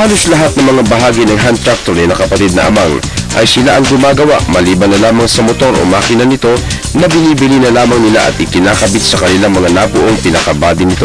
halos lahat ng mga bahagi ng hand tractor ni nakapatid na amang ay sila ang gumagawa maliban na lamang sa motor o makina nito na binibili na lamang nila at ikinakabit sa kanilang mga nabuong pinakabody nito.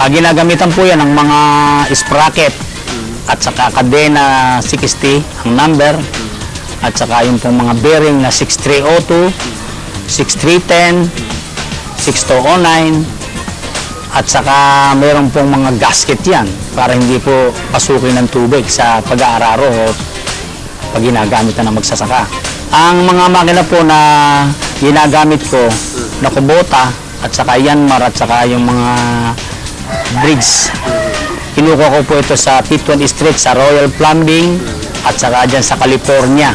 Ah, ginagamitan po yan ng mga sprocket at saka kadena 60 ang number at saka yung pong mga bearing na 6302, 6310, 6209 at saka meron pong mga gasket yan para hindi po pasukin ng tubig sa pag-aararo o pag ginagamit na ng magsasaka. Ang mga makina po na ginagamit ko na kubota at saka Yanmar at saka yung mga bridge. Kinuha ko po ito sa P20 Street sa Royal Plumbing at saka dyan sa California.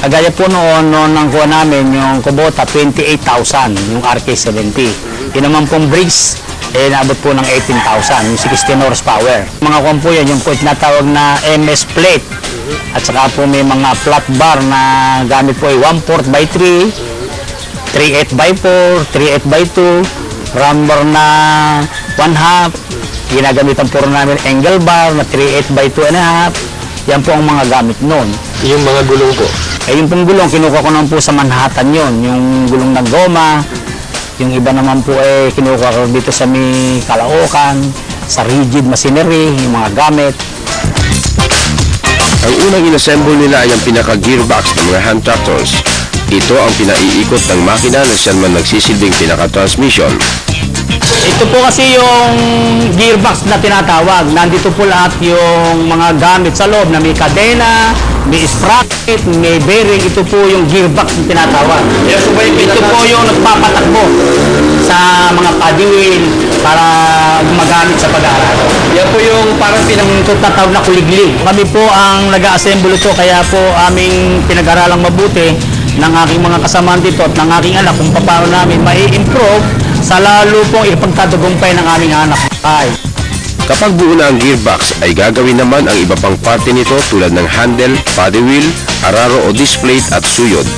Kagaya po noon, noon ang kuha namin yung Kubota 28,000, yung RK70. Yun naman pong bridge, eh naabot po ng 18,000, yung 16 horsepower. Mga kuha po yan, yung po tinatawag na MS plate. At saka po may mga flat bar na gamit po ay 1 4 by 3, 3 8 by 4, 3 8 by 2, rumbar na 1 half, ginagamitan po namin angle bar na 3 8 by 2 and a half. Yan po ang mga gamit noon. Yung mga gulong po. Eh yung pong gulong, kinuha ko naman po sa Manhattan yon yung gulong ng goma. Yung iba naman po eh kinuha ko dito sa may Caloocan, sa rigid machinery, yung mga gamit. Ang unang inassemble nila ay ang pinaka-gearbox ng mga hand tractors. Ito ang pinaiikot ng makina na siya man nagsisilbing pinaka-transmission. Ito po kasi yung gearbox na tinatawag. Nandito po lahat yung mga gamit sa loob na may kadena, may sprocket, may bearing. Ito po yung gearbox na tinatawag. Ito po yung nagpapatakbo sa mga paddy wheel para gumagamit sa pag-aaral. Yan po yung parang pinang... Ang tutatawag na kuliglig. Kami po ang nag-assemble ito kaya po aming pinag-aralang mabuti ng aking mga kasamahan dito at ng aking anak kung paano namin mai-improve sa lalo pong ipagtatagumpay ng aming anak. Ay. Kapag buo na ang gearbox ay gagawin naman ang iba pang parte nito tulad ng handle, body wheel, araro o disc plate at suyod.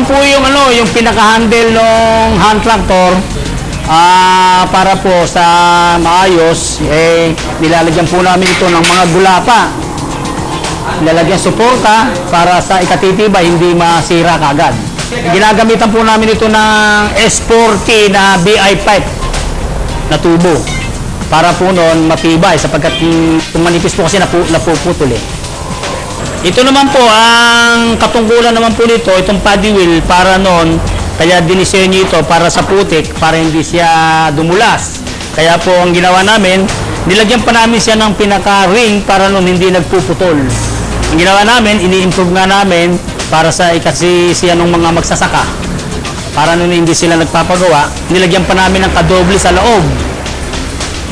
Yan po yung ano, yung pinaka-handle ng hand tractor ah para po sa maayos eh nilalagyan po namin ito ng mga gulapa. Nilalagyan suporta para sa ikatitibay hindi masira kagad. Ginagamitan po namin ito ng S40 na BI pipe na tubo para po noon matibay sapagkat kung manipis po kasi napu, napuputol eh. Ito naman po, ang katungkulan naman po nito, itong paddy wheel para noon, kaya dinisenyo ito para sa putik, para hindi siya dumulas. Kaya po ang ginawa namin, nilagyan pa namin siya ng pinaka-ring para noon hindi nagpuputol. Ang ginawa namin, ini-improve nga namin para sa ikasisiya ng mga magsasaka. Para noon hindi sila nagpapagawa, nilagyan pa namin ng kadoble sa loob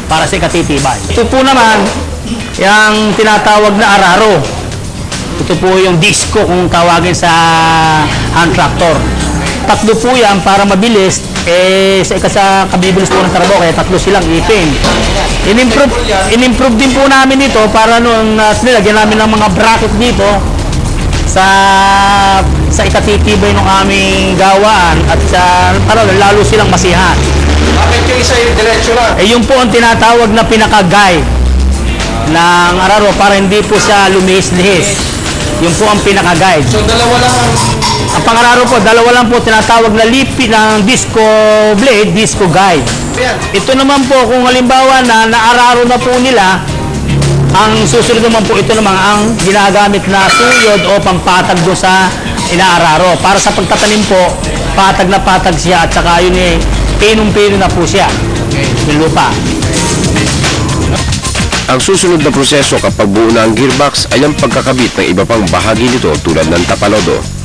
para sa ikatitibay. Ito po naman, yung tinatawag na araro. Ito po yung disco kung tawagin sa hand tractor. Tatlo po yan para mabilis. Eh, sa isa sa kabibilis po ng trabaho, kaya tatlo silang ipin. In-improve, in-improve din po namin ito para noon uh, nilagyan namin ng mga bracket dito sa sa ikatitibay ng aming gawaan at sa para lalo silang masihan. Bakit yung isa yung diretso lang? Eh, yung po ang tinatawag na pinaka-guide ng araro para hindi po siya lumihis-lihis. Yung po ang pinaka-guide. So dalawa lang ang... Ang pangararo po, dalawa lang po tinatawag na lipi ng disco blade, disco guide. Yan. Ito naman po kung halimbawa na naararo na po nila, ang susunod naman po ito naman ang ginagamit na suyod o pampatag do sa inaararo. Para sa pagtatanim po, patag na patag siya at saka yun eh, pinong-pino na po siya. Yung lupa. Ang susunod na proseso kapag buo na ang gearbox ay ang pagkakabit ng iba pang bahagi nito tulad ng tapalodo.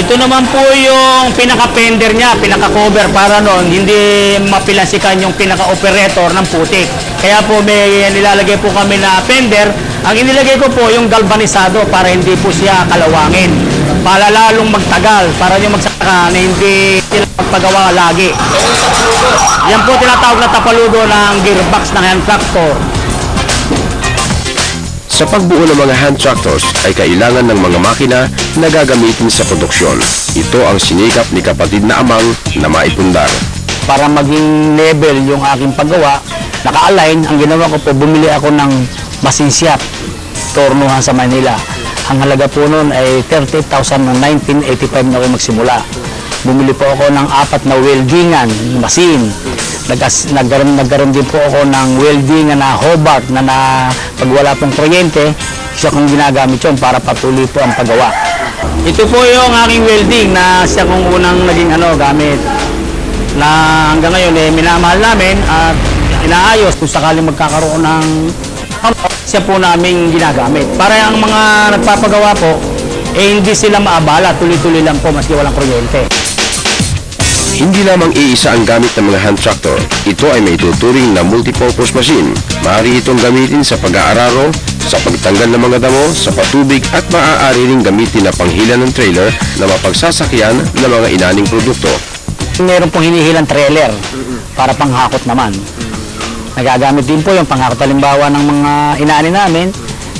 Ito naman po yung pinaka-fender niya, pinaka-cover para noon hindi mapilansikan yung pinaka-operator ng putik. Kaya po may nilalagay po kami na fender. Ang inilagay ko po yung galvanisado para hindi po siya kalawangin. Para lalong magtagal, para yung magsaka na hindi sila magpagawa lagi. Yan po tinatawag na tapaludo ng gearbox ng hand tractor. Sa pagbuo ng mga hand tractors ay kailangan ng mga makina na gagamitin sa produksyon. Ito ang sinikap ni kapatid na amang na maipundar. para maging level yung aking paggawa, naka-align, ang ginawa ko po, bumili ako ng masinsyap, tornuhan sa Manila. Ang halaga po noon ay 38,000 noong 1985 na ako magsimula. Bumili po ako ng apat na weldingan, machine. Nagkas, nagkaroon, nagkaroon din po ako ng weldingan na Hobart na, na pag wala pong kuryente, siya kong ginagamit yun para patuloy po ang paggawa. Ito po yung aking welding na siya kong unang naging ano, gamit na hanggang ngayon eh, minamahal namin at inaayos kung sakaling magkakaroon ng siya po namin ginagamit. Para ang mga nagpapagawa po, eh hindi sila maabala, tuloy-tuloy lang po maski walang kuryente. Hindi lamang iisa ang gamit ng mga hand tractor. Ito ay may tuturing na multipurpose machine. Maaari itong gamitin sa pag-aararo, sa pagtanggal ng mga damo, sa patubig at maaari ring gamitin na panghila ng trailer na mapagsasakyan ng mga inaning produkto. Meron pong hinihilang trailer para panghakot naman. Nagagamit din po yung panghakot halimbawa ng mga inaani namin.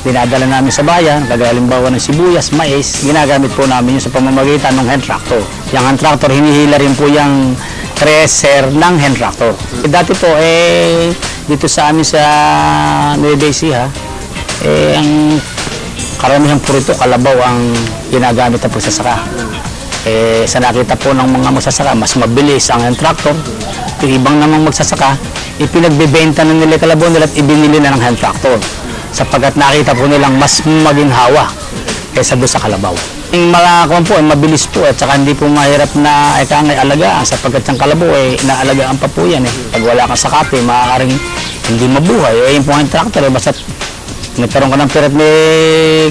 Dinadala namin sa bayan, kagaya halimbawa ng sibuyas, mais, ginagamit po namin yun sa pamamagitan ng hand tractor. Yung hand tractor, hinihila rin po yung thresher ng hand tractor. Eh, dati po, eh, dito sa amin sa Nueva Ecija, eh, ang karamihan po rito, kalabaw ang ginagamit na pagsasaka. Eh, sa nakita po ng mga magsasaka, mas mabilis ang hand tractor. Yung ibang namang magsasaka, ipinagbebenta na nila kalabaw nila at ibinili na ng hand tractor. Sapagkat nakita po nilang mas maginhawa kaysa doon sa kalabaw. Yung mga kuwan po, mabilis po at saka hindi po mahirap na eka ngay alagaan sapagkat yung kalabaw ay naalagaan pa po yan eh. Pag wala kang sakate, maaaring hindi mabuhay. Eh, yung po ang tractor, eh, basta nagkaroon ka ng pirat may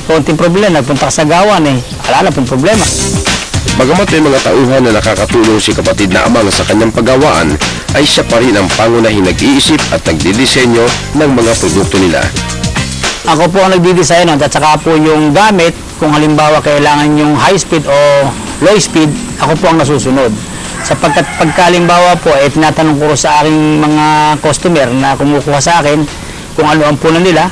konting problema, nagpunta ka sa gawan eh. Wala na pong problema. Bagamat may mga tauhan na nakakatulong si kapatid na amang sa kanyang paggawaan, ay siya pa rin ang pangunahing nag-iisip at nagdidisenyo ng mga produkto nila. Ako po ang nagdi-design at saka po yung gamit, kung halimbawa kailangan yung high speed o low speed, ako po ang nasusunod. Sapagkat pagkalimbawa po, eh, tinatanong ko sa aking mga customer na kumukuha sa akin kung ano ang puno nila,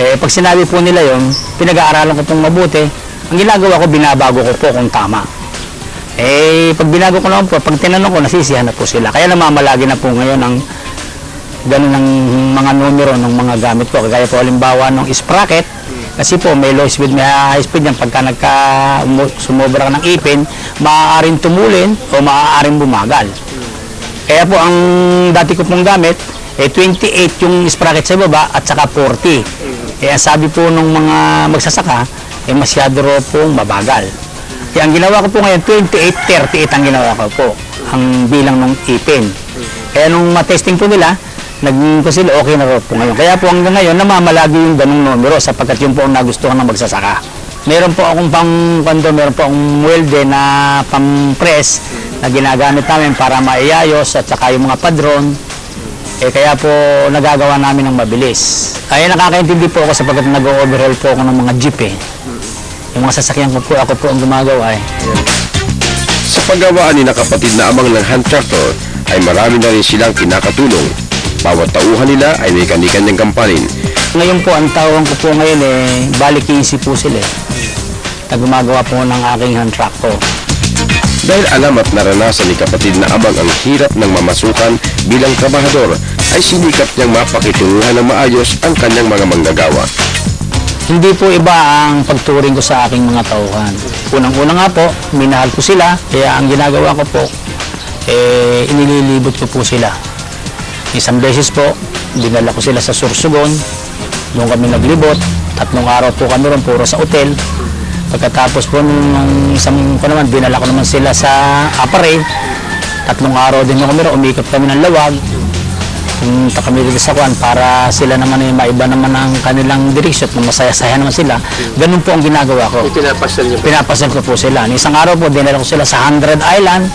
eh, pag sinabi po nila yon pinag-aaralan ko pong mabuti, ang ginagawa ko, binabago ko po kung tama. Eh, pag binago ko naman po, pag tinanong ko, nasisiyahan na po sila. Kaya namamalagi na po ngayon ang ganun ang mga numero ng mga gamit ko. Kagaya po halimbawa ng sprocket, kasi po may low speed, may high speed yan. Pagka nagka, sumobra ng ipin, maaaring tumulin o maaaring bumagal. Kaya po ang dati ko pong gamit, eh 28 yung sprocket sa baba at saka 40. Eh ang sabi po ng mga magsasaka, eh masyado raw pong mabagal. Kaya ang ginawa ko po ngayon, 28, 38 ang ginawa ko po, ang bilang ng ipin. Kaya nung matesting po nila, naging ko sila okay na po ngayon. Kaya po hanggang ngayon, namamalagi yung ganung numero sapagkat yun po ang nagustuhan ng magsasaka. Meron po akong pang kwando, meron po akong welde na pang press na ginagamit namin para maiyayos at saka yung mga padron. Eh kaya po nagagawa namin ng mabilis. Ay nakakaintindi po ako sapagkat nag-overhaul po ako ng mga jeep eh. Yung mga sasakyan ko po, ako po ang gumagawa eh. Sa paggawaan ni na kapatid na amang ng hand tractor, ay marami na rin silang kinakatulong. Bawat tauhan nila ay may kani-kanyang kampanin. Ngayon po, ang tawag ko po ngayon eh, balik easy po sila eh. Na gumagawa po ng aking hand tractor. Dahil alam at naranasan ni kapatid na amang ang hirap ng mamasukan bilang trabahador, ay sinikap niyang mapakitulungan ng maayos ang kanyang mga manggagawa. Hindi po iba ang pagturing ko sa aking mga tauhan. Unang-una nga po, minahal ko sila, kaya ang ginagawa ko po, eh, inililibot ko po sila. Isang beses po, dinala ko sila sa Sursugon, doon kami naglibot, tatlong araw po kami ron, puro sa hotel. Pagkatapos po nung isang ko naman, dinala ko naman sila sa Apare, tatlong araw din kami ron, umikot kami ng lawag, pumunta kami dito sa Kwan para sila naman ay maiba naman ang kanilang direksyon at masaya-saya naman sila. Ganun po ang ginagawa ko. Pinapasal niyo po. Pinapasal ko po sila. Isang araw po, dinala ko sila sa 100 Island.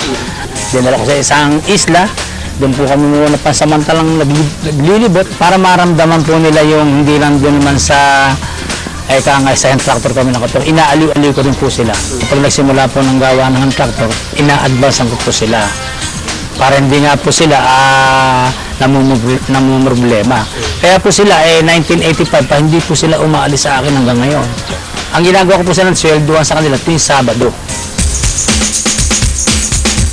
Dinala ko sa isang isla. Doon po kami muna pansamantalang nagli- naglilibot para maramdaman po nila yung hindi lang doon naman sa ay ka nga sa hand tractor kami nakato. Inaaliw-aliw ko rin po sila. Kapag nagsimula po ng gawa ng hand tractor, ina-advance ko po sila para hindi nga po sila ah, namumroblema. Kaya po sila, eh, 1985 pa, hindi po sila umaalis sa akin hanggang ngayon. Ang ginagawa ko po sila ng sweldoan sa kanila tuwing Sabado.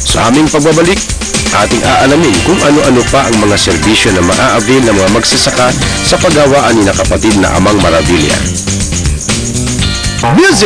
Sa aming pagbabalik, ating aalamin kung ano-ano pa ang mga serbisyo na maa-avail ng mga magsasaka sa paggawaan ni na kapatid na Amang Maravilla. Music!